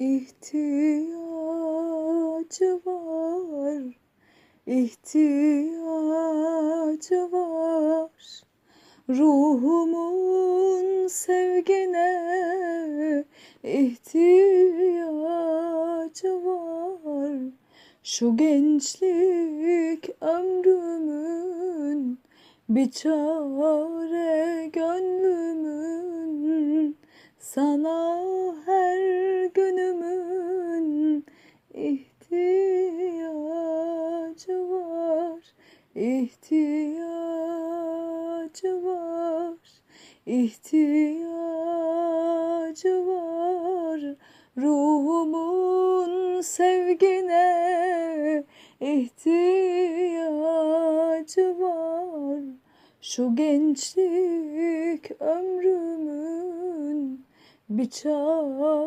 ihtiyacı var, ihtiyacı var. Ruhumun sevgine ihtiyacı var. Şu gençlik ömrümün bir çare gönlümün sana her günümün ihtiyacı var, ihtiyacı var, ihtiyacı var. Ruhumun sevgine ihtiyacı var. Şu gençlik ömrümün bir çare